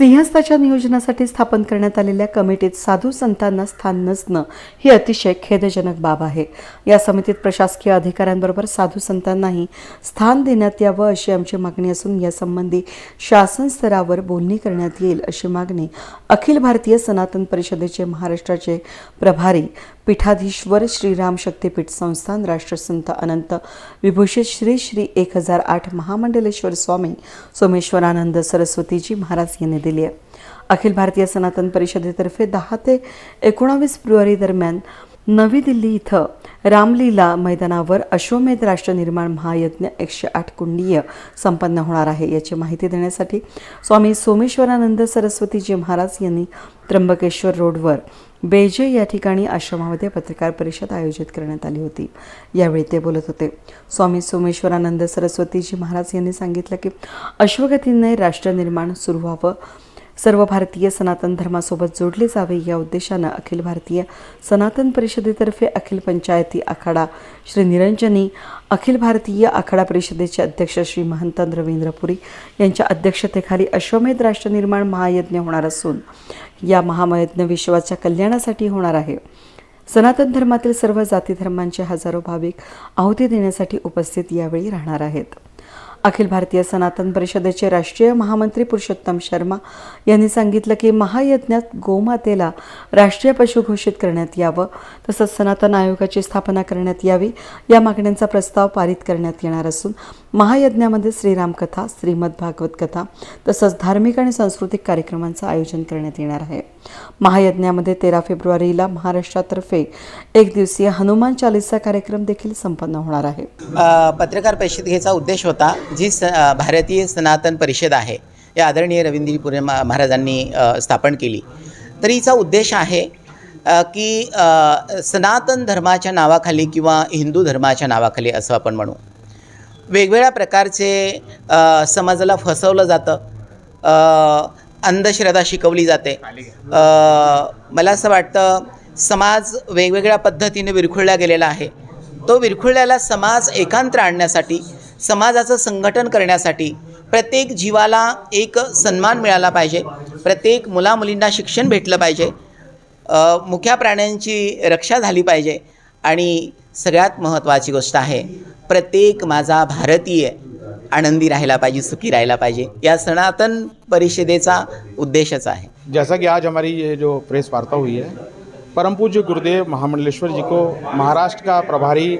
सिंहस्थाच्या नियोजनासाठी स्थापन करण्यात आलेल्या कमिटीत साधू संतांना स्थान नसणं ही अतिशय खेदजनक बाब आहे. या समितीत प्रशासकीय अधिकाऱ्यांबरोबर साधू संतांनाही स्थान देण्यात यावं अशी आमची मागणी असून यासंबंधी शासन स्तरावर बोलणी करण्यात येईल अशी मागणी अखिल भारतीय सनातन परिषदेचे महाराष्ट्राचे प्रभारी पीठाधीश्वर श्रीराम शक्तीपीठ संस्थान राष्ट्रसंत अनंत विभूषित श्री श्री एक हजार आठ महामंडलेश्वर स्वामी सोमेश्वरानंद सरस्वतीजी महाराज यांनी दिली आहे. अखिल भारतीय सनातन परिषदेतर्फे दहा ते एकोणावीस फेब्रुवारी दरम्यान नवी दिल्ली इथं रामलीला मैदानावर अश्वमेध राष्ट्र निर्माण महायज्ञ एकशे आठ कुंडीय संपन्न होणार आहे. याची माहिती देण्यासाठी स्वामी सोमेश्वरानंद सरस्वतीजी महाराज यांनी त्र्यंबकेश्वर रोडवर बेजे या ठिकाणी आश्रमामध्ये पत्रकार परिषद आयोजित करण्यात आली होती. यावेळी ते बोलत होते. स्वामी सोमेश्वरानंद सरस्वतीजी महाराज यांनी सांगितलं की अश्वगतीने राष्ट्र निर्माण सुरू व्हावं. सर्व भारतीय सनातन धर्मासोबत जोडले जावे या उद्देशानं अखिल भारतीय सनातन परिषदेतर्फे अखिल पंचायती आखाडा श्री निरंजनी अखिल भारतीय आखाडा परिषदेचे अध्यक्ष श्री महंत रवींद्र पुरी यांच्या अध्यक्षतेखाली अश्वमेध राष्ट्र निर्माण महायज्ञ होणार असून या महामयज्ञ विश्वाच्या कल्याणासाठी होणार आहे. सनातन धर्मातील सर्व जाती धर्मांचे हजारो भाविक आहुती देण्यासाठी उपस्थित यावेळी राहणार आहेत. अखिल भारतीय सनातन परिषदेचे राष्ट्रीय महामंत्री पुरुषोत्तम शर्मा यांनी सांगितलं की महायज्ञात गोमातेला राष्ट्रीय पशु घोषित करण्यात यावं तसंच सनातन आयोगाची स्थापना करण्यात यावी या मागण्यांचा प्रस्ताव पारित करण्यात येणार असून महायज्ञामध्ये श्रीराम कथा श्रीमद भागवत कथा तसंच धार्मिक आणि सांस्कृतिक कार्यक्रमांचं आयोजन करण्यात येणार आहे. महायज्ञामध्ये तेरा फेब्रुवारीला महाराष्ट्रातर्फे एक दिवसीय हनुमान चालीसा कार्यक्रम देखील संपन्न होणार आहे. पत्रकार परिषदेचा उद्देश होता जी स भारतीय सनातन परिषद आहे या आदरणीय रवींद्रपुरे मा महाराजांनी स्थापन केली. तर हिचा उद्देश आहे की सनातन धर्माच्या नावाखाली किंवा हिंदू धर्माच्या नावाखाली असं आपण म्हणू. वेगवेगळ्या प्रकारचे समाजाला फसवलं जातं अंधश्रद्धा शिकवली जाते मला असं वाटतं समाज वेगवेगळ्या पद्धतीने विरखुळला गेलेला आहे. तो विरखुळल्याला समाज एकांत आणण्यासाठी समाजाचं संघटन करण्यासाठी प्रत्येक जीवाला एक सन्मान मिळाला पाहिजे. प्रत्येक मुलामुलींना शिक्षण भेटलं पाहिजे. मुख्या प्राण्यांची रक्षा झाली पाहिजे. आणि सगळ्यात महत्त्वाची गोष्ट आहे प्रत्येक माझा भारतीय आनंदी राहायला पाहिजे सुखी राहायला पाहिजे. या सनातन परिषदेचा उद्देशच आहे. जैसा कि आज हमारी ये जो प्रेस वार्ता हुई है परम पूज्य गुरुदेव महामंडलेश्वर जी को महाराष्ट्र का प्रभारी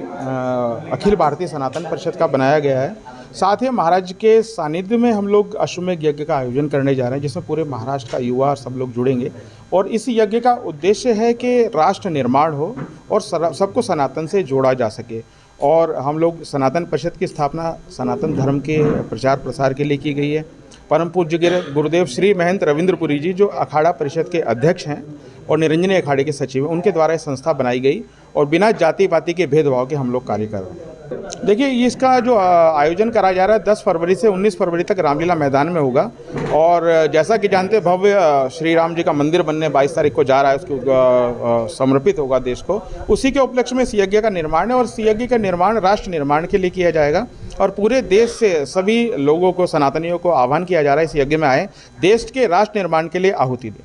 अखिल भारतीय सनातन परिषद का बनाया गया है। साथ ही महाराज के सानिध्य में हम लोग अश्वमेघ यज्ञ का आयोजन करने जा रहे हैं, जिसमें पूरे महाराष्ट्र का युवा सब लोग जुड़ेंगे। और इस यज्ञ का उद्देश्य है कि राष्ट्र निर्माण हो और सबको सनातन से जोड़ा जा सके। और हम लोग सनातन परिषद की स्थापना सनातन धर्म के प्रचार प्रसार के लिए की गई है। परम पूज्य गुरुदेव श्री महंत रविंद्रपुरी जी, जो अखाड़ा परिषद के अध्यक्ष हैं और निरंजनी अखाड़े के सचिव हैं। उनके द्वारा ये संस्था बनाई गई और बिना जाति पाति के भेदभाव के हम लोग कार्य कर रहे हैं। देखिए इसका जो आयोजन करा जा रहा है 10 फरवरी से 19 फरवरी तक रामलीला मैदान में होगा। और जैसा कि जानते हैं, भव्य श्री राम जी का मंदिर बनने 22 तारीख को जा रहा है उसको समर्पित होगा देश को। उसी के उपलक्ष्य में इस यज्ञ का निर्माण है और इस यज्ञ का निर्माण राष्ट्र निर्माण के लिए किया जाएगा। और पूरे देश से सभी लोगों को सनातनियों को आह्वान किया जा रहा है इस यज्ञ में आए देश के राष्ट्र निर्माण के लिए आहुति दें।